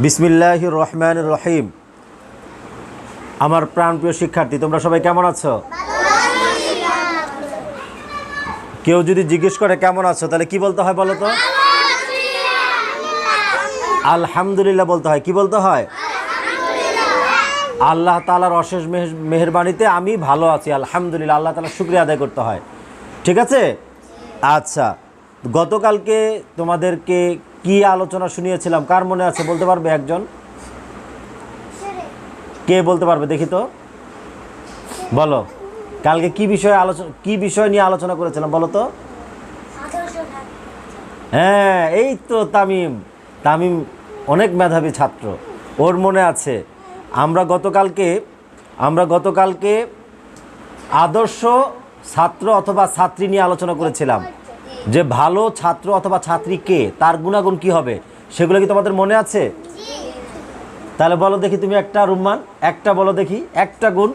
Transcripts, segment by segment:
বিসমিল্লাহ রহমান রহিম। আমার প্রাণপ্রিয় শিক্ষার্থী, তোমরা সবাই কেমন আছো? কেউ যদি জিজ্ঞেস করে কেমন আছো, তাহলে কি বলতে হয় বলো তো? আলহামদুলিল্লাহ বলতে হয়। কি বলতে হয়? আল্লাহ তালার অশেষ মেহ- মেহেরবানিতে আমি ভালো আছি, আলহামদুলিল্লাহ। আল্লাহ তালার শুক্রিয়া আদায় করতে হয়। ঠিক আছে? আচ্ছা গতকালকে তোমাদেরকে কি আলোচনা শুনিয়েছিলাম? কার মনে আছে? বলতে পারবে একজন? কে বলতে পারবে? দেখি তো। বলো। কালকে কি বিষয়ে আলোচনা কি বিষয় নিয়ে আলোচনা করেছিলাম বলো তো? হ্যাঁ এই তো তামিম। তামিম অনেক মেধাবী ছাত্র। ওর মনে আছে। আমরা গতকালকে আমরা গতকালকে আদর্শ ছাত্র অথবা ছাত্রী নিয়ে আলোচনা করেছিলাম। যে ভালো ছাত্র অথবা ছাত্রী কে, তার গুণাগুণ কি হবে? সেগুলো কি তোমাদের মনে আছে? তাহলে বলো দেখি তুমি একটা, রুম্মান, একটা বলো দেখি, একটা গুণ।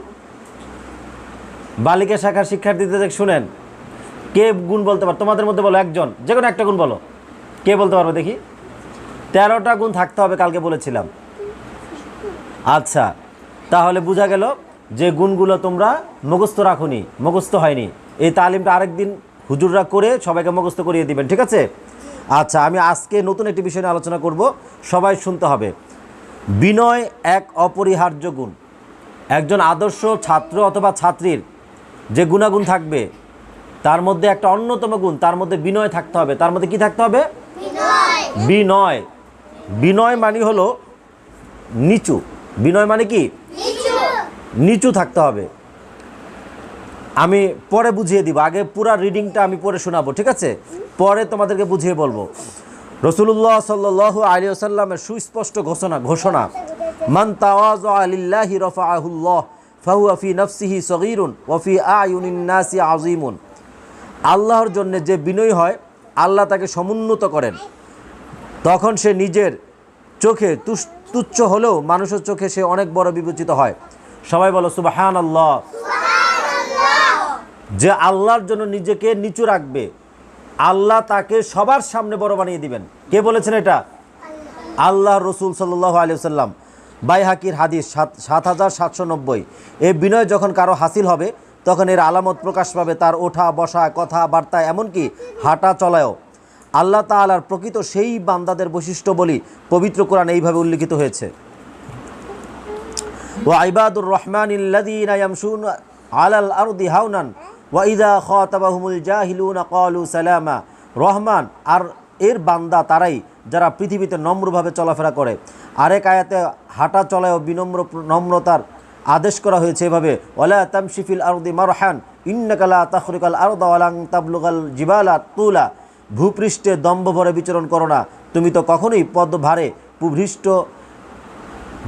বালিকা শাখার শিক্ষার্থীদের দেখ, শুনেন। কে গুণ বলতে পারো? তোমাদের মধ্যে বলো একজন, যে কোনো একটা গুণ বলো। কে বলতে পারবে দেখি? তেরোটা গুণ থাকতে হবে কালকে বলেছিলাম। আচ্ছা তাহলে বোঝা গেল যে গুণগুলো তোমরা মুখস্থ রাখুনি, মুখস্থ হয়নি। এই তালিমটা আরেকদিন হুজুররা করে সবাইকে মুখস্থ করিয়ে দিবেন ঠিক আছে? আচ্ছা আমি আজকে নতুন একটি বিষয় নিয়ে আলোচনা করব সবাই শুনতে হবে। বিনয় এক অপরিহার্য গুণ। একজন আদর্শ ছাত্র অথবা ছাত্রীর যে গুণাগুণ থাকবে তার মধ্যে একটা অন্যতম গুণ তার মধ্যে বিনয় থাকতে হবে। তার মধ্যে কি থাকতে হবে? বিনয়। বিনয় মানে হলো নিচু। বিনয় মানে কি? নিচু। থাকতে হবে। আমি পরে বুঝিয়ে দিব। আগে পুরা রিডিংটা আমি পরে শোনাবো, ঠিক আছে? পরে তোমাদেরকে বুঝিয়ে বলব। রসুল্লাহ সাল্লাহ আলী আসাল্লামের সুস্পষ্ট ঘোষণা ঘোষণা, মান তাওয়াজ আলিল্লাহি রফাহুল্লাহ ফাহুয়া ফি নফসিহি সগীরুন ওফি আয়ুনিন নাসি আজিমুন আল্লাহর জন্য যে বিনয় হয়, আল্লাহ তাকে সমুন্নত করেন। তখন সে নিজের চোখে তুচ্ছ হলেও মানুষের চোখে সে অনেক বড় বিবেচিত হয়। সবাই বলো সুবাহান আল্লাহ যে আল্লাহর জন্য নিজেকে নিচু রাখবে, আল্লাহ তাকে সবার সামনে বড় বানিয়ে দিবেন। কে বলেছেন এটা? আল্লাহ রসুল সাল্লাহ আলি সাল্লাম বাইহাকির হাদিস সাত সাত হাজার সাতশো নব্বই। এ বিনয় যখন কারও হাসিল হবে, তখন এর আলামত প্রকাশ পাবে তার ওঠা, বসা, কথা, বার্তা, এমনকি হাঁটা চলায়ও। আল্লাহ তালার প্রকৃত সেই বান্দাদের বৈশিষ্ট্য বলি পবিত্র কোরআন এইভাবে উল্লিখিত হয়েছে। ও আইবাদুর রহমান ইল্লাদিন আর দি হাউনান ওয়াইদা খতাবাহুমুল জাহিলুন কলু সালামা। রহমান আর এর বান্দা তারাই যারা পৃথিবীতে নম্রভাবে চলাফেরা করে। আরেক আয়াতে হাঁটা চলায় ও বিনম্র নম্রতার আদেশ করা হয়েছে এভাবে ওলা তামশিফিল আরদি মারহান ইন্নাকালা তাহরিকাল আরদাওয়ালাং তাবলুকাল জিবালা তুলা। ভূপৃষ্ঠে দম্ভ ভরে বিচরণ করো না। তুমি তো কখনোই পদ ভারে ভূপৃষ্ঠ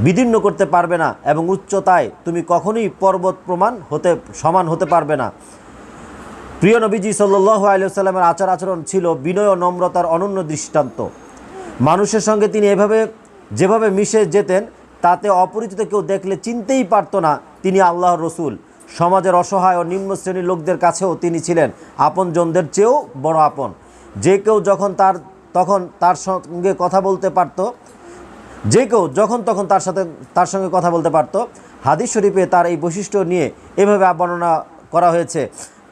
বিদীর্ণ করতে পারবে না এবং উচ্চতায় তুমি কখনোই পর্বত প্রমাণ হতে সমান হতে পারবে না। প্রিয় নবীজি সাল্লাহ আলিয়াল্লামের আচার আচরণ ছিল বিনয় ও নম্রতার অনন্য দৃষ্টান্ত। মানুষের সঙ্গে তিনি এভাবে, যেভাবে মিশে যেতেন, তাতে অপরিচিত কেউ দেখলে চিনতেই পারতো না তিনি আল্লাহর রসুল। সমাজের অসহায় ও নিম্ন শ্রেণির লোকদের কাছেও তিনি ছিলেন আপনজনদের চেয়েও বড় আপন। যে কেউ যখন তার, তখন তার সঙ্গে কথা বলতে পারতো, যে কেউ যখন তখন তার সাথে, তার সঙ্গে কথা বলতে পারত। হাদিস শরীফে তার এই বৈশিষ্ট্য নিয়ে এভাবে বর্ণনা করা হয়েছে।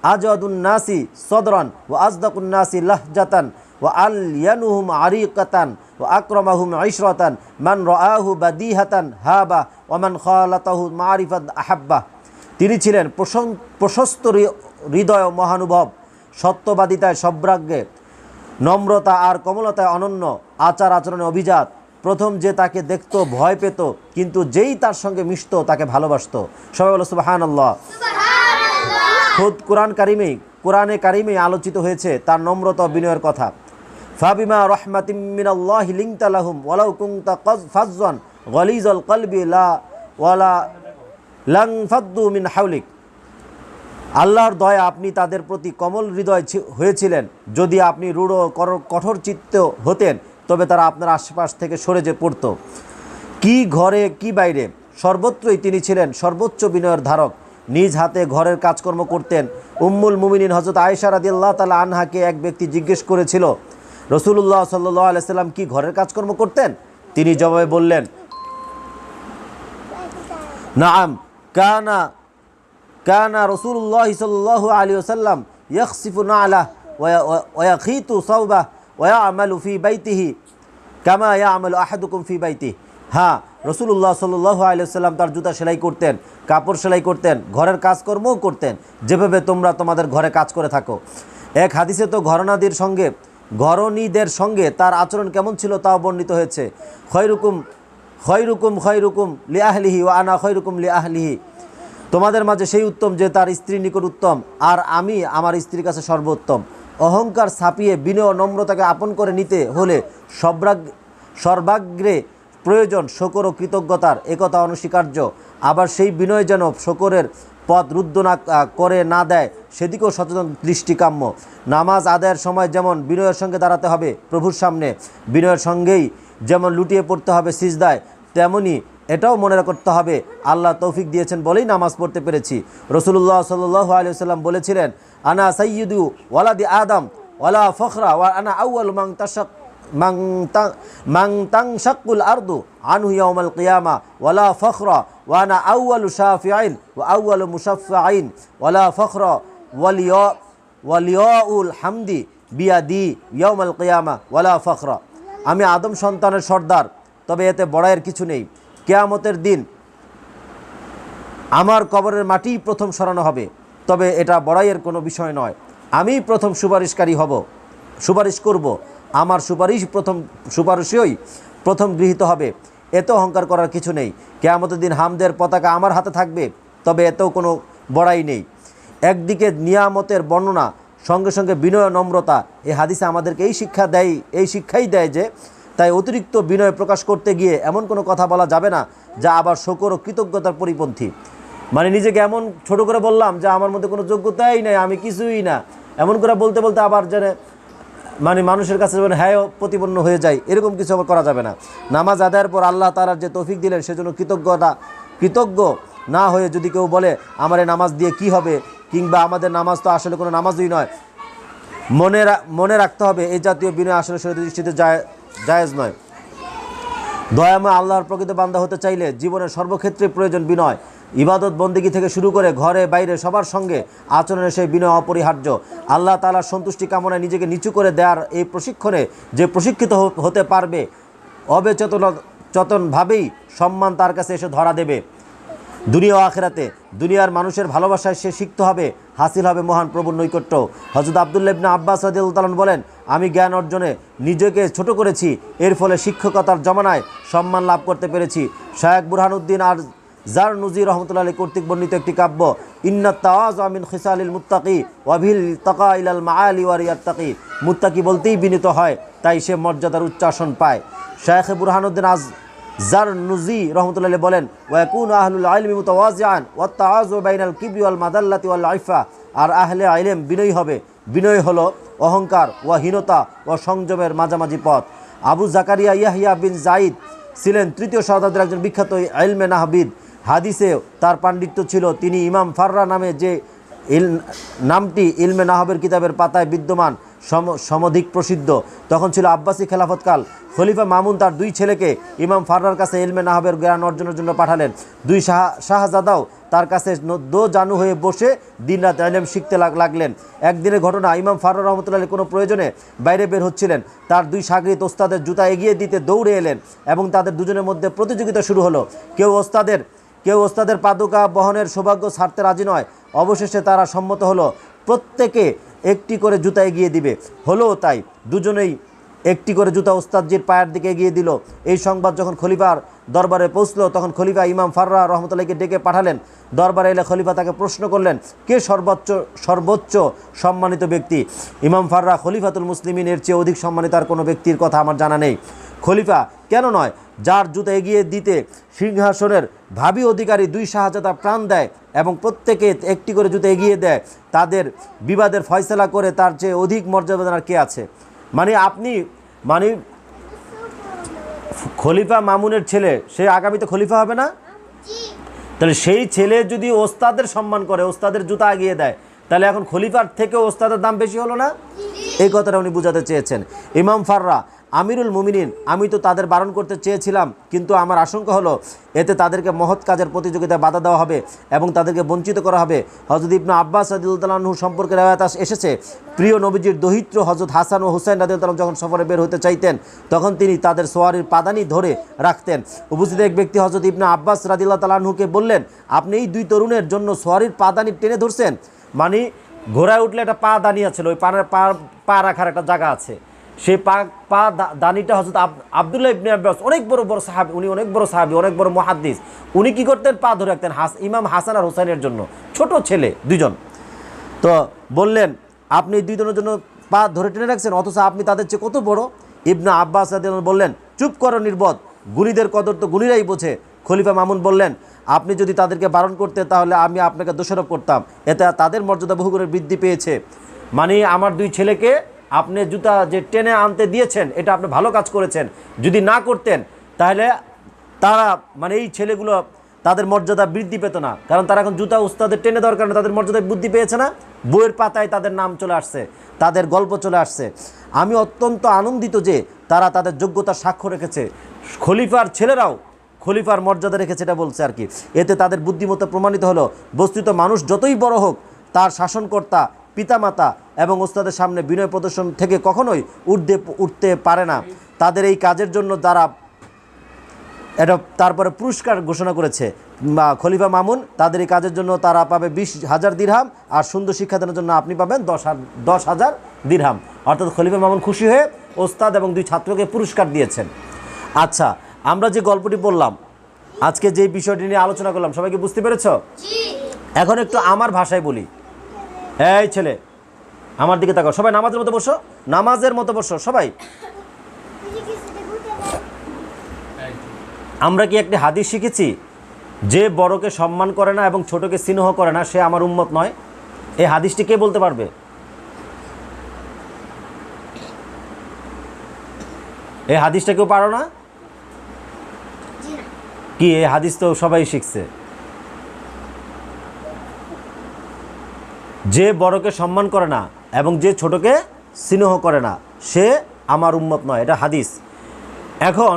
আজাদুন নাসি সদরান ও আজদাকুন নাসি লাহজাতান ও আল ইয়ানুহুম আরিকাতান ও আক্রমাহুম ঐশরতান মান রাহু বাদিহাতান হাবা ওমান খালাতাহু মারিফাত আহাব্বা। তিনি ছিলেন প্রশং- প্রশস্ত হৃদয় মহানুভব, সত্যবাদিতায় সব্রাজ্ঞে, নম্রতা আর কমলতায় অনন্য আচার আচরণে অভিজাত। প্রথম যে তাকে দেখতো ভয় পেত, কিন্তু যেই তার সঙ্গে মিশত তাকে ভালোবাসত। সবাই বলো সুবাহান আল্লাহ খোদ কোরআন কারিমেই, কোরআনে কারিমেই আলোচিত হয়েছে তার নম্রতা বিনয়ের কথা। ফাবিমা রহমাতিম মিনাল্লাহি লিংতা লাহুম ওয়ালাউ কুনতা কাজ ফাজ্জান গলিজাল কলবি লা ওয়ালা লাং ফাদ্দু মিন হাউলিক। আল্লাহর দয়া আপনি তাদের প্রতি কমল হৃদয় হয়েছিলেন। যদি আপনি রূঢ় কঠোর চিত্ত হতেন, তবে তারা আপনার আশেপাশ থেকে সরে যে পড়তো। কি ঘরে, কি বাইরে, সর্বত্রই তিনি ছিলেন সর্বোচ্চ বিনয়ের ধারক। নিজ হাতে ঘরের কাজকর্ম করতেন। উম্মুল মুমিনিন হজরত আয়েশা রাদিয়াল্লাহ তালা আনহাকে এক ব্যক্তি জিজ্ঞেস করেছিল রসুল্লাহ সাল্লাহ আলাইসাল্লাম কি ঘরের কাজকর্ম করতেন? তিনি জবাবে বললেন নাম কানা কানা রসুল্লাহ সাল্লাহ আলী ওসাল্লাম ইয়সিফু নালা ওয়াখিতু সৌবাহ ওয়া আমালু ফি বাইতিহি কামা ইয়া আমালু আহাদুকুম ফি বাইতি হ্যাঁ রসুল্লাহ সাল্লাহ আলিয়াল্লাম তার জুতা সেলাই করতেন। কাপড় সেলাই করতেন, ঘরের কাজকর্মও করতেন। যেভাবে তোমরা তোমাদের ঘরে কাজ করে থাকো। এক হাদিসে তো ঘরনাদির সঙ্গে, ঘরণীদের সঙ্গে তার আচরণ কেমন ছিল তাও বর্ণিত হয়েছে। খয়রুকুম খয়রুকুম খয়রুকুম লি আহলিহি ও আনা খয়রুকুম লি আহলিহি। তোমাদের মাঝে সেই উত্তম যে তার স্ত্রীর নিকট উত্তম, আর আমি আমার স্ত্রীর কাছে সর্বোত্তম। অহংকার ছাপিয়ে বিনয় নম্রতাকে আপন করে নিতে হলে সর্বাগ্রে প্রয়োজন শকর ও কৃতজ্ঞতার একথা অনস্বীকার্য। আবার সেই বিনয় যেন শকরের পথ রুদ্ধ না করে না দেয়, সেদিকেও সচেতন দৃষ্টি কাম্য নামাজ আদায়ের সময় যেমন বিনয়ের সঙ্গে দাঁড়াতে হবে প্রভুর সামনে, বিনয়ের সঙ্গেই যেমন লুটিয়ে পড়তে হবে সিজদায়, তেমনি এটাও মনে করতে হবে, আল্লাহ তৌফিক দিয়েছেন বলেই নামাজ পড়তে পেরেছি। রসুল্লাহ সাল্লাহ আলিয়াল্লাম বলেছিলেন, আনা সৈয়দু ওয়ালাদি আদম, ওয়ালা ফখরা, ওয়া আনা আউ্য়াল মাং তাশাক মাং তাং শাকুল আর্দু আনহু ইয়াউমাল কিয়ামা ওয়ালা ফখরা ওয়া আনা আউ্য়ালু শাফিআইন ওয়া আউ্য়ালু মুশাফফাইন ওয়ালা ফখরা ওয়ালিয়া, ওয়ালিয়াউল হামদি বিয়াদি ইয়াউমাল কিয়ামা ওয়ালা ফখরা। আমি আদম সন্তানের সর্দার, তবে এতে বড়াইয়ের কিছু নেই। কেয়ামতের দিন আমার কবরের মাটিই প্রথম সরানো হবে, তবে এটা বড়াইয়ের কোনো বিষয় নয়। আমি প্রথম সুপারিশকারী হব, সুপারিশ করব। আমার সুপারিশ প্রথম সুপারিশই প্রথম গৃহীত হবে। এত অহংকার করার কিছু নেই। কেয়ামতের দিন হামদের পতাকা আমার হাতে থাকবে, তবে এতেও কোনো বড়াই নেই। একদিকে নিয়ামতের বর্ণনা, সঙ্গে সঙ্গে বিনয় নম্রতা এই হাদিসে আমাদেরকে এই শিক্ষা দেয়, এই শিক্ষাই দেয় যে, তাই অতিরিক্ত বিনয় প্রকাশ করতে গিয়ে এমন কোনো কথা বলা যাবে না, যা আবার শকর ও কৃতজ্ঞতার পরিপন্থী। মানে নিজেকে এমন ছোট করে বললাম যে, আমার মধ্যে কোনো যোগ্যতাই নেই, আমি কিছুই না। এমন করে বলতে বলতে আবার যেন মানে মানুষের কাছে যেন হ্যাঁ প্রতিপন্ন হয়ে যায়, এরকম কিছু আবার করা যাবে না। নামাজ আদায়ের পর আল্লাহ তালার যে তৌফিক দিলেন, সেজন্য কৃতজ্ঞতা, কৃতজ্ঞ না হয়ে যদি কেউ বলে, আমার নামাজ দিয়ে কি হবে? কিংবা, আমাদের নামাজ তো আসলে কোনো নামাজই নয়। মনে মনে রাখতে হবে, এই জাতীয় বিনয় আসলে শরীর দৃষ্টিতে জায়েজ নয়। দয়াময় আল্লাহর প্রকৃত বান্দা হতে চাইলে জীবনের সর্বক্ষেত্রে প্রয়োজন বিনয়। ইবাদত বন্দিগি থেকে শুরু করে ঘরে, বাইরে, সবার সঙ্গে আচরণে সেই বিনয় অপরিহার্য। আল্লাহ তালার সন্তুষ্টি কামনায় নিজেকে নিচু করে দেওয়ার এই প্রশিক্ষণে যে প্রশিক্ষিত হতে পারবে, অবেচেতন, চতনভাবেই সম্মান তার কাছে এসে ধরা দেবে। দুনিয়া আখেরাতে দুনিয়ার মানুষের ভালোবাসায় সে শিখতে হবে, হাসিল হবে মহান প্রভুর নৈকট্য। হজরত আবদুল্লাহ ইবনে আব্বাস রাদিয়াল্লাহু বলেন, আমি জ্ঞান অর্জনে নিজেকে ছোট করেছি, এর ফলে শিক্ষকতার জমানায় সম্মান লাভ করতে পেরেছি। শায়েক বুরহানুদ্দিন আর জার নজির রহমতুল্লাহ আলী কর্তৃক বর্ণিত একটি কাব্য ইন্নাত তাওয়াজ আমিন খিসালিল মুত্তাকি ওয়াভিল তাকা ইলাল মাআলি ওয়ারিয়াত তাকি মুত্তাকি বলতেই বিনীত হয়, তাই সে মর্যাদার উচ্চাসন পায়। শায়েখ বুরহানুদ্দিন আজ জার নুজি রহমতুল্লাহ বলেন ওয়াকুন আহলুল আলমি মুতাওয়াজিআন ওয়া তাআযু বাইনাল কিবরি ওয়াল মাদাল্লাতি ওয়াল আইফা। আর আহলে আইলেম বিনয় হবে। বিনয় হলো অহংকার ওয়া হীনতা ও সংযমের মাঝামাঝি পথ। আবু জাকারিয়া ইয়াহিয়া বিন জাইদ ছিলেন তৃতীয় শতাব্দীর একজন বিখ্যাত আইলমে নাহবিদ। হাদিসে তার পাণ্ডিত্য ছিল, তিনি ইমাম ফাররা নামে যে ইল, নামটি ইলমে নাহবের কিতাবের পাতায় বিদ্যমান, সম, সমধিক প্রসিদ্ধ। তখন ছিল আব্বাসী খেলাফতকাল। খলিফা মামুন তার দুই ছেলেকে ইমাম ফাররার কাছে ইলমে নাহবের জ্ঞান অর্জনের জন্য পাঠালেন। দুই শাহ, শাহজাদাও তার কাছে দো জানু হয়ে বসে দিনরাত ইলম শিখতে লাগ- লাগলেন। একদিনের ঘটনা, ইমাম ফারুর রহমতুল্লাহ কোনো প্রয়োজনে বাইরে বের হচ্ছিলেন। তার দুই সাগরিত ওস্তাদের জুতা এগিয়ে দিতে দৌড়ে এলেন এবং তাদের দুজনের মধ্যে প্রতিযোগিতা শুরু হলো। কেউ ওস্তাদের কেউ ওস্তাদের পাদুকা বহনের সৌভাগ্য ছাড়তে রাজি নয়। অবশেষে তারা সম্মত হলো, প্রত্যেকে একটি করে জুতা এগিয়ে দিবে। হলো তাই, দুজনেই একটি করে জুতা ওস্তাদজির পায়ের দিকে এগিয়ে দিল। এই সংবাদ যখন খলিফার দরবারে পৌঁছলো, তখন খলিফা ইমাম ফাররা রহমতুল্লাহকে ডেকে পাঠালেন। দরবারে এলে খলিফা তাকে প্রশ্ন করলেন, কে সর্বোচ্চ সর্বোচ্চ সম্মানিত ব্যক্তি? ইমাম ফাররা, খলিফাতুল মুসলিমিন, এর চেয়ে অধিক সম্মানিত আর কোনো ব্যক্তির কথা আমার জানা নেই। খলিফা কেন নয়? যার জুতা এগিয়ে দিতে সিংহাসনের ভাবি অধিকারী দুই শাহজাদা প্রাণ দেয় এবং প্রত্যেকে একটি করে জুতা এগিয়ে দেয়, তাদের বিবাদের ফয়সলা করে তার চেয়ে অধিক মর্যাদার কে আছে? মানে আপনি মানে খলিফা মামুনের ছেলে, সে আগামীতে খলিফা হবে না? তাহলে সেই ছেলে যদি ওস্তাদের সম্মান করে, ওস্তাদের জুতা এগিয়ে দেয়, তাহলে এখন খলিফার থেকে ওস্তাদের দাম বেশি হলো না? এই কথাটা উনি বোঝাতে চেয়েছেন। ইমাম ফাররা আমিরুল মুমিনিন, আমি তো তাদের বারণ করতে চেয়েছিলাম, কিন্তু আমার আশঙ্কা হলো এতে তাদেরকে মহৎ কাজের প্রতিযোগিতায় বাধা দেওয়া হবে এবং তাদেরকে বঞ্চিত করা হবে। হজরত ইবনু আব্বাস রাদিউল্লাহু সম্পর্কে রেওয়ায়ত এসেছে। প্রিয় নবীজির দহিত্র হজরত হাসান ও হুসাইন রাদিউল্লাহ যখন সফরে বের হতে চাইতেন, তখন তিনি তাদের সোয়ারির পাদানি ধরে রাখতেন। উপস্থিত এক ব্যক্তি হজরত ইবনু আব্বাস রাদিল্লাহ তালাহুকে বললেন, আপনি এই দুই তরুণের জন্য সোয়ারির পাদানি টেনে ধরছেন? মানে ঘোড়ায় উঠলে একটা পা দানি আছে, ওই পা পা রাখার একটা জায়গা আছে। সেই পা পা দানিটা হজরত আব- আব্দুল্লাহ ইবনে আব্বাস, অনেক বড় বড় সাহাবি, উনি অনেক বড় সাহাবি, অনেক বড় মহাদ্দিস। উনি কি করতেন? পা ধরে রাখতেন হাস, ইমাম হাসান আর হোসাইনের জন্য। ছোট ছেলে দুজন তো বললেন, আপনি দুইজনের জন্য পা ধরে টেনে রাখছেন? অথচ আপনি তাদের চেয়ে কত বড়? ইবনা আব্বাস বললেন, চুপ করো নির্বোধ। গুণীদের কদর তো গুণীরাই বোঝে। খলিফা মামুন বললেন, আপনি যদি তাদেরকে বারণ করতে তাহলে আমি আপনাকে দোষারোপ করতাম। এতে তাদের মর্যাদা বহু করে বৃদ্ধি পেয়েছে। মানে আমার দুই ছেলেকে আপনি জুতা যে টেনে আনতে দিয়েছেন, এটা আপনি ভালো কাজ করেছেন। যদি না করতেন, তাহলে তারা মানে এই ছেলেগুলো তাদের মর্যাদা বৃদ্ধি পেত না। কারণ তারা এখন জুতা উস্তাদের টেনে দেওয়ার কারণে তাদের মর্যাদা বৃদ্ধি পেয়েছে না। বইয়ের পাতায় তাদের নাম চলে আসছে, তাদের গল্প চলে আসছে। আমি অত্যন্ত আনন্দিত যে তারা তাদের যোগ্যতা সাক্ষ্য রেখেছে। খলিফার ছেলেরাও খলিফার মর্যাদা রেখেছে এটা বলছে আর কি। এতে তাদের বুদ্ধিমত্তা প্রমাণিত হলো, বস্তুত মানুষ যতই বড় হোক, তার শাসনকর্তা পিতামাতা এবং ওস্তাদের সামনে বিনয় প্রদর্শন থেকে কখনোই উঠতে উঠতে পারে না। তাদের এই কাজের জন্য তারা এটা তারপরে পুরস্কার ঘোষণা করেছে। খলিফা মামুন তাদের এই কাজের জন্য তারা পাবে বিশ হাজার দিরহাম আর সুন্দর শিক্ষাদানের জন্য আপনি পাবেন দশ দশ হাজার দিরহাম। অর্থাৎ খলিফা মামুন খুশি হয়ে ওস্তাদ এবং দুই ছাত্রকে পুরস্কার দিয়েছেন। আচ্ছা আমরা যে গল্পটি বললাম আজকে যে বিষয়টি নিয়ে আলোচনা করলাম সবাইকে বুঝতে পেরেছ? এখন একটু আমার ভাষায় বলি। এই ছেলে, আমার দিকে তাকাও। সবাই নামাজের মতো বসো, নামাজের মতো বসো, সবাই। আমরা কি একটি হাদিস শিখেছি? যে বড়কে সম্মান করে না এবং ছোটকে স্নেহ করে না, সে আমার উম্মত নয়। এই হাদিসটি কে বলতে পারবে? এই হাদিসটা কেউ পারো না? কি, এই হাদিস তো সবাই শিখছে। যে বড়কে সম্মান করে না এবং যে ছোটকে স্নেহ করে না, সে আমার উন্মত নয়। এটা হাদিস। এখন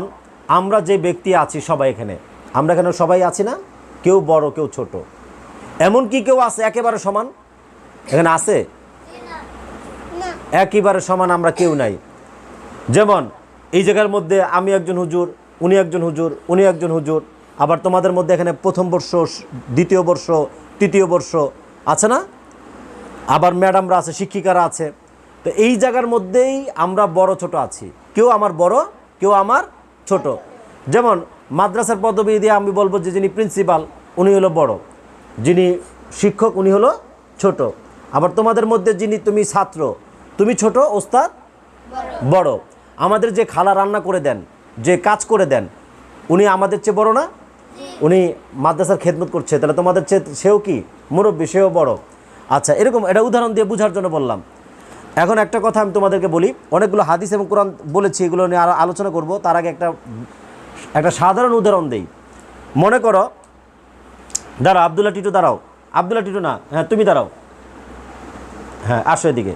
আমরা যে ব্যক্তি আছি সবাই এখানে, আমরা এখানে সবাই আছি না? কেউ বড়, কেউ ছোট। এমন কি কেউ আছে, একেবারে সমান? এখানে আছে? একেবারে সমান আমরা কেউ নাই। যেমন, এই জায়গার মধ্যে আমি একজন হুজুর, উনি একজন হুজুর, উনি একজন হুজুর, আবার তোমাদের মধ্যে এখানে প্রথম বর্ষ, দ্বিতীয় বর্ষ, তৃতীয় বর্ষ আছে না? আবার ম্যাডামরা আছে শিক্ষিকারা আছে। তো এই জায়গার মধ্যেই আমরা বড় ছোট আছি। কেউ আমার বড় কেউ আমার ছোট। যেমন মাদ্রাসার পদবি দিয়ে আমি বলব যে যিনি প্রিন্সিপাল উনি হলো বড়। যিনি শিক্ষক উনি হলো ছোট। আবার তোমাদের মধ্যে যিনি তুমি ছাত্র তুমি ছোট ওস্তাদ বড়। আমাদের যে খালা রান্না করে দেন যে কাজ করে দেন উনি আমাদের চেয়ে বড় না? উনি মাদ্রাসার খেদমত করছে। তাহলে তোমাদের চেয়ে সেও কি? মুরব্বী সেও বড়। আচ্ছা এরকম এটা উদাহরণ দিয়ে বোঝার জন্য বললাম। এখন একটা কথা আমি তোমাদেরকে বলি অনেকগুলো হাদিস এবং কোরআন বলেছি এগুলো নিয়ে আরও আলোচনা করব। তার আগে একটা একটা সাধারণ উদাহরণ দেই। মনে করো দাঁড়াও আবদুল্লাহ টিটু দাঁড়াও। আবদুল্লাহ টিটু না হ্যাঁ তুমি দাঁড়াও। হ্যাঁ আসো এদিকে।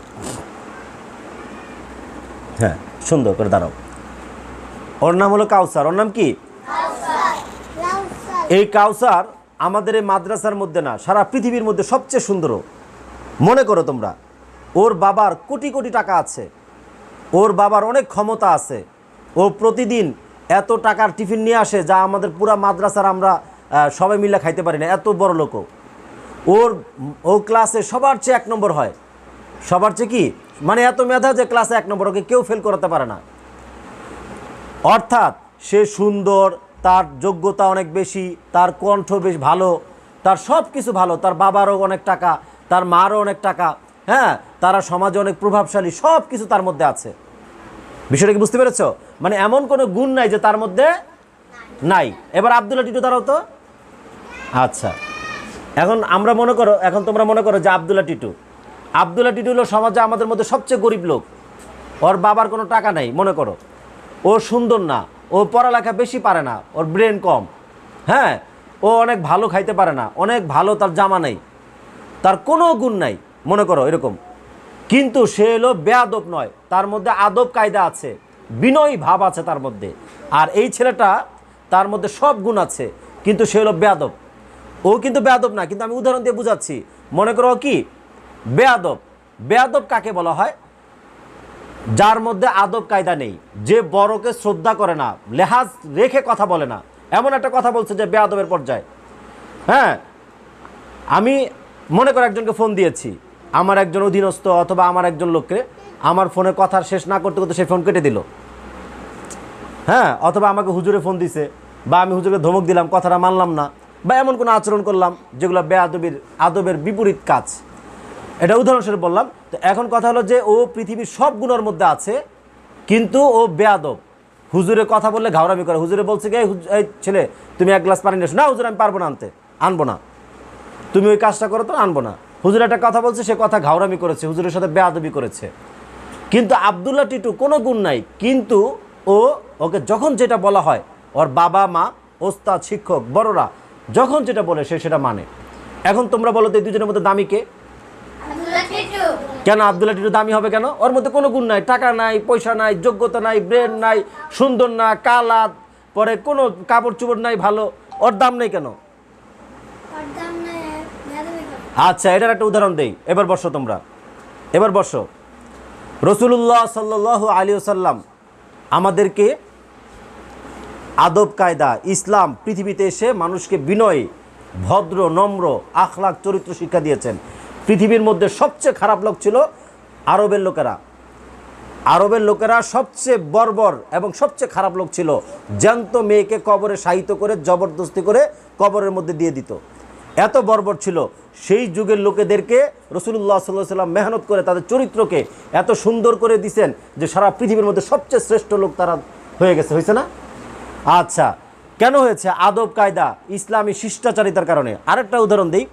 হ্যাঁ সুন্দর করে দাঁড়াও। ওর নাম হলো কাউসার। ওর নাম কি? এই কাউসার আমাদের এই মাদ্রাসার মধ্যে না সারা পৃথিবীর মধ্যে সবচেয়ে সুন্দর। মনে করো তোমরা, ওর বাবার কোটি কোটি টাকা আছে, ওর বাবার অনেক ক্ষমতা আছে, ও প্রতিদিন এত টাকার টিফিন নিয়ে আসে যা আমাদের পুরা মাদ্রাসার আমরা সবাই মিলে খাইতে পারি না, এত বড় লোক ওর, ও ক্লাসে সবার চেয়ে এক নম্বর হয়। সবার চেয়ে কি? মানে এত মেধা যে ক্লাসে এক নম্বর, ওকে কেউ ফেল করাতে পারে না। অর্থাৎ সে সুন্দর, তার যোগ্যতা অনেক বেশি, তার কণ্ঠ বেশ ভালো, তার সব কিছু ভালো, তার বাবারও অনেক টাকা তার মারও অনেক টাকা হ্যাঁ? তারা সমাজে অনেক প্রভাবশালী সব কিছু তার মধ্যে আছে। বিষয়টা কি বুঝতে পেরেছ? মানে এমন কোনো গুণ নাই যে তার মধ্যে নাই। এবার আবদুল্লা টিটু, দাঁড়াও তো। আচ্ছা। এখন আমরা মনে করো, এখন তোমরা মনে করো যে আবদুল্লা টিটু। আবদুল্লা টিটু হলো সমাজে আমাদের মধ্যে সবচেয়ে গরিব লোক। ওর বাবার কোনো টাকা নাই, মনে করো। ও সুন্দর না, ও পড়ালেখা বেশি পারে না, ওর ব্রেন কম হ্যাঁ? ও অনেক ভালো খাইতে পারে না, অনেক ভালো তার জামা নেই। তার কোনো গুণ নাই। মনে করো এরকম। কিন্তু সে হলো বেয়াদব নয়। তার মধ্যে আদব কায়দা আছে। বিনয়ী ভাব আছে তার মধ্যে। আর এই ছেলেটা তার মধ্যে সব গুণ আছে। কিন্তু সে হলো বেয়াদব ও কিন্তু বেয়াদব না। কিন্তু আমি উদাহরণ দিয়ে বুঝাচ্ছি। মনে করো কি? বেয়াদব বেয়াদব কাকে বলা হয়? যার মধ্যে আদব কায়দা নেই। যে বড়কে শ্রদ্ধা করে না, লেহাজ রেখে কথা বলে না। এমন একটা কথা বলছে যে বেয়াদবের পর্যায়ে। হ্যাঁ? আমি মনে করে একজনকে ফোন দিয়েছি। আমার একজন অধীনস্থ অথবা আমার একজন লোককে আমার ফোনে কথা শেষ না করতে করতে সে ফোন কেটে দিল। হ্যাঁ অথবা আমাকে হুজুরে ফোন দিছে বা আমি হুজুরকে ধমক দিলাম, কথাটা মানলাম না বা এমন কোনো আচরণ করলাম যেগুলো বেআদবির আদবের বিপরীত কাজ। এটা উদাহরণস্বরূপ বললাম, তো এখন কথা হলো যে ও পৃথিবীর সব গুণের মধ্যে আছে, কিন্তু ও বেয়াদব। হুজুরে কথা বললে ঘাওরামি করে। হুজুরে বলছে কি "এই ছেলে, তুমি এক গ্লাস পানি নিয়ে এসো।" না হুজুর, আমি পারব না আনতে। আনব না। তুমি ওই কাজটা করো তো আনব না। হুজুর একটা কথা বলছে সে কথা ঘাওরামি করেছে হুজুরের সাথে বেয়াদবি করেছে। কিন্তু আবদুল্লাহ টিটু কোনো গুণ নাই কিন্তু ও ওকে যখন যেটা বলা হয় ওর বাবা মা ওস্তাদ শিক্ষক বড়রা যখন যেটা বলে সে সেটা মানে। এখন তোমরা বলো তো এই দুজনের মধ্যে দামি কে? কেন আবদুল্লাহ টিটু দামি হবে কেন? ওর মধ্যে কোনো গুণ নাই টাকা নাই পয়সা নাই যোগ্যতা নাই ব্রেন নাই সুন্দর না কালা পরে কোনো কাপড় চোপড় নাই ভালো ওর দাম নেই কেন ওর দাম নাই বেয়াদবি করে আচ্ছা এটার একটা উদাহরণ দেই। এবার বসো তোমরা। এবার বসো। রসুল্লাহ সাল্লাহ আলী সাল্লাম আমাদেরকে আদব কায়দা, ইসলাম, পৃথিবীতে এসে মানুষকে বিনয়, ভদ্র, নম্র, আখলাখ, চরিত্র শিক্ষা দিয়েছেন। পৃথিবীর মধ্যে সবচেয়ে খারাপ লোক ছিল আরবের লোকেরা। আরবের লোকেরা সবচেয়ে বর্বর এবং সবচেয়ে খারাপ লোক ছিল, জ্যান্ত মেয়েকে কবরে সাহিত্য করে, জবরদস্তি করে কবরের মধ্যে দিয়ে দিত। এত বর্বর ছিল সেই যুগের লোকেদেরকে রসুল্লাহ সাল্লাহ সাল্লাম মেহনত করে তাদের চরিত্রকে এত সুন্দর করে দিছেন যে সারা পৃথিবীর মধ্যে সবচেয়ে শ্রেষ্ঠ লোক তারা হয়ে গেছে। হয়েছে না? আচ্ছা কেন হয়েছে? আদব কায়দা ইসলামী শিষ্টাচারিতার কারণে। আরেকটা উদাহরণ দিই।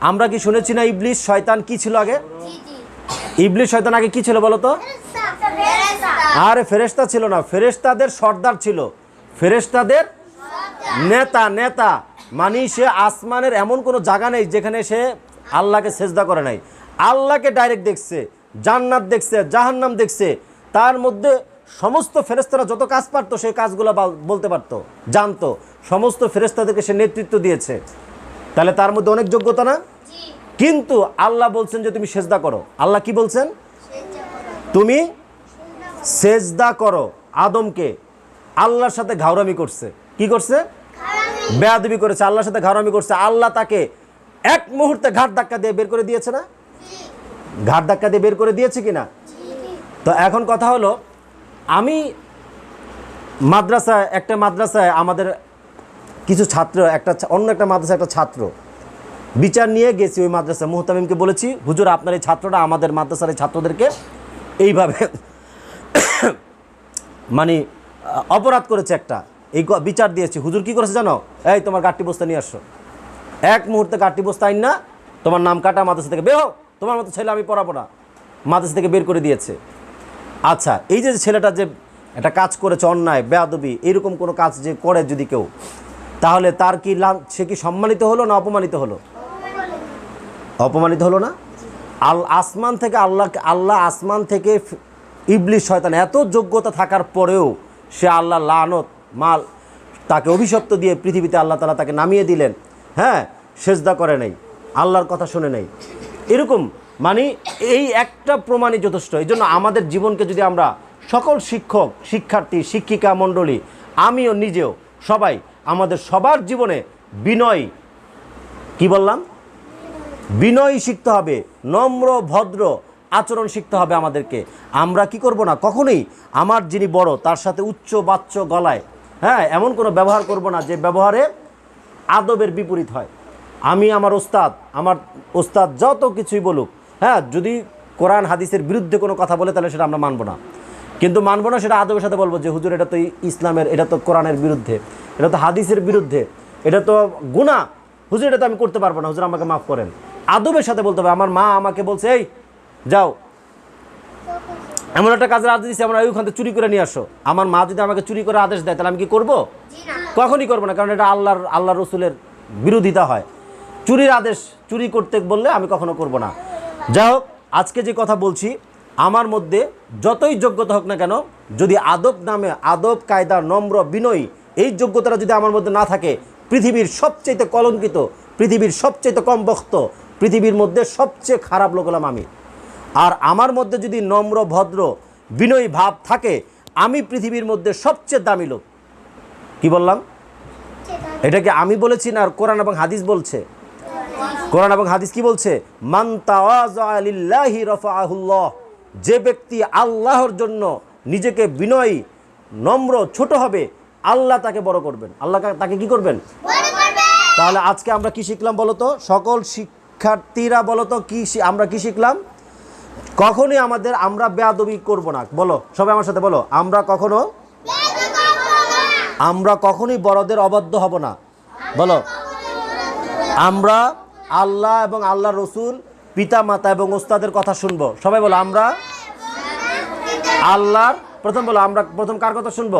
আমরা কি শুনেছি না ইবলিশ শয়তান কি ছিল আগে? ইবলিশ শয়তান আগে কি ছিল বলো তো? ফেরেশতা। আরে ফেরেশতা ছিল না ফেরেশতাদের সর্দার ছিল। ফেরেশতাদের নেতা নেতা। মানে সে আসমানের এমন কোনো জায়গা নেই যেখানে সে আল্লাহকে সেজদা করে নাই। আল্লাহকে ডাইরেক্ট দেখছে জান্নাত দেখছে জাহান্নাম দেখছে। তার মধ্যে সমস্ত ফেরেস্তারা যত কাজ পারতো সেই কাজগুলো বাল- বলতে পারতো জানতো। সমস্ত ফেরেস্তাদেরকে সে নেতৃত্ব দিয়েছে। তাহলে তার মধ্যে অনেক যোগ্যতা না? কিন্তু আল্লাহ বলছেন যে তুমি সেজদা করো। আল্লাহ কি বলছেন? তুমি সেজদা করো। আদমকে। আল্লাহর সাথে ঘাওরামি করছে। কি করছে? বেয়াদবি করেছে, আল্লাহর সাথে ঘাওরামি করছে। আল্লাহ তাকে এক মুহূর্তে ঘাট ধাক্কা দিয়ে বের করে দিয়েছে না? ঘাট ধাক্কা দিয়ে বের করে দিয়েছে কিনা? জি তো এখন কথা হলো, আমি মাদ্রাসায়, একটা মাদ্রাসায় আমাদের কিছু ছাত্র, একটা অন্য একটা মাদ্রাসা একটা ছাত্র বিচার নিয়ে গেছি ওই মাদ্রাসা মুহতামিমকে বলেছি, হুজুর, আপনার এই ছাত্রটা আমাদের মাদ্রাসার এই ছাত্রদেরকে এইভাবে মানে অপরাধ করেছে একটা। এই বিচার দিয়েছি। হুজুর কি করেছে জানো? এই, তোমার গাঠটি বস্তা নিয়ে আসো। এক মুহূর্তে গাঠটি বস্তা আইন না, তোমার নাম কাটা মাদ্রাসা থেকে বের হও। তোমার মতো ছেলে আমি পড়াবো না। মাদ্রাসা থেকে বের করে দিয়েছে। আচ্ছা এই যে ছেলেটা যে একটা কাজ করেছে অন্যায়, বেয়াদবি, এরকম কোনো কাজ যে করে যদি কেউ, তাহলে তার কি সে কি সম্মানিত হলো না অপমানিত হলো? অপমানিত হলো না? আল আসমান থেকে আল্লাহ আল্লাহ আসমান থেকে ইবলিশ শয়তান এত যোগ্যতা থাকার পরেও সে আল্লাহ লানত মাল, তাকে অভিশপ্ত দিয়ে পৃথিবীতে আল্লাহ তালা তাকে নামিয়ে দিলেন। হ্যাঁ সেজদা করে নেই, আল্লাহর কথা শুনে নেই। এরকম মানে এই একটা প্রমাণই যথেষ্ট। এই জন্য আমাদের জীবনকে যদি আমরা সকল শিক্ষক, শিক্ষার্থী, শিক্ষিকা মণ্ডলী, আমিও নিজেও সবাই আমাদের সবার জীবনে বিনয়, কি বললাম? বিনয় শিখতে হবে, নম্র, ভদ্র আচরণ শিখতে হবে আমাদেরকে। আমরা কি করব না? কখনোই আমার যিনি বড়, তার সাথে উচ্চ বাচ্চ গলায় হ্যাঁ এমন কোনো ব্যবহার করব না যে ব্যবহারে আদবের বিপরীত হয়। আমি আমার ওস্তাদ আমার ওস্তাদ যত কিছুই বলুক হ্যাঁ যদি কোরআন, হাদিসের বিরুদ্ধে কোনো কথা বলে তাহলে সেটা আমরা মানবো না। কিন্তু মানবো না, সেটা আদবের সাথে বলব যে, হুজুর, এটা তো ইসলামের, এটা তো কোরআনের বিরুদ্ধে, এটা তো হাদিসের বিরুদ্ধে, এটা তো গুণা হুজুর, এটা তো আমি করতে পারব না। হুজুর, আমাকে মাফ করেন। আদবের সাথে বলতে হবে, আমার মা আমাকে বলছে, এই, যাও। এমন একটা কাজের আদেশ দিচ্ছে আমরা ওইখান থেকে চুরি করে নিয়ে আসো। আমার মা যদি আমাকে চুরি করে আদেশ দেয় তাহলে আমি কি করব? কখনই করব না কারণ এটা আল্লাহর আল্লাহ রসুলের বিরোধিতা হয়। চুরির আদেশ চুরি করতে বললে আমি কখনো করব না। যাই হোক আজকে যে কথা বলছি আমার মধ্যে যতই যোগ্যতা হোক না কেন যদি আদব নামে আদব কায়দা নম্র বিনয়ী এই যোগ্যতাটা যদি আমার মধ্যে না থাকে পৃথিবীর সবচেয়ে কলঙ্কিত পৃথিবীর সবচেয়ে কম বক্ত পৃথিবীর মধ্যে সবচেয়ে খারাপ লোক হলাম আমি। আর আমার মধ্যে যদি নম্র ভদ্র বিনয়ী ভাব থাকে আমি পৃথিবীর মধ্যে সবচেয়ে দামি লোক। কি বললাম? এটাকে আমি বলেছি না আর কোরআন এবং হাদিস বলছে? কোরআন এবং হাদিস কি বলছে? মান যে ব্যক্তি আল্লাহর জন্য নিজেকে বিনয়ী নম্র ছোট হবে আল্লাহ তাকে বড় করবেন। আল্লাহ তাকে কি করবেন? তাহলে আজকে আমরা কি শিখলাম বলো তো সকল শিক্ষার্থীরা বলতো কি আমরা কি শিখলাম? কখনোই আমাদের আমরা বেয়াদবি করব না। বলো সবাই আমার সাথে বলো আমরা কখনো আমরা কখনোই বড়দের অবাধ্য হব না। বলো আমরা আল্লাহ এবং আল্লাহ রসুল পিতা মাতা এবং ওস্তাদের কথা শুনব। সবাই বলো আমরা আল্লাহর প্রথম বলো আমরা প্রথম কার কথা শুনব?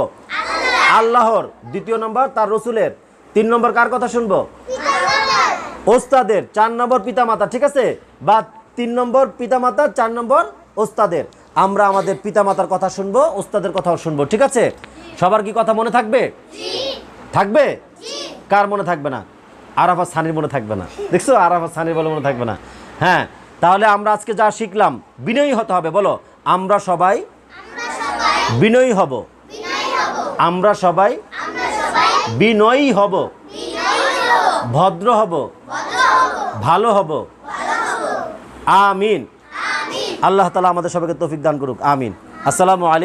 আল্লাহর দ্বিতীয় নম্বর তার রসুলের তিন নম্বর কার কথা শুনব? ওস্তাদের চার নম্বর পিতামাতা ঠিক আছে? বা তিন নম্বর পিতামাতা, চার নম্বর ওস্তাদের। আমরা আমাদের পিতামাতার কথা শুনব, ওস্তাদের কথাও শুনব, ঠিক আছে? সবার কি কথা মনে থাকবে? থাকবে? কার মনে থাকবে না? আরাফা সানির মনে থাকবে না। দেখছ? আরাফা সানির বলে মনে থাকবে না। হ্যাঁ তাহলে আমরা আজকে যা শিখলাম, বিনয়ী হতে হবে, বলো। আমরা সবাই বিনয়ী হব। আমরা সবাই বিনয়ী হব। ভদ্র হব। ভালো হব। আমিন। আল্লাহ তালা আমাদের সবাইকে তৌফিক দান করুক। আমিন। আসসালামু আলাইকুম।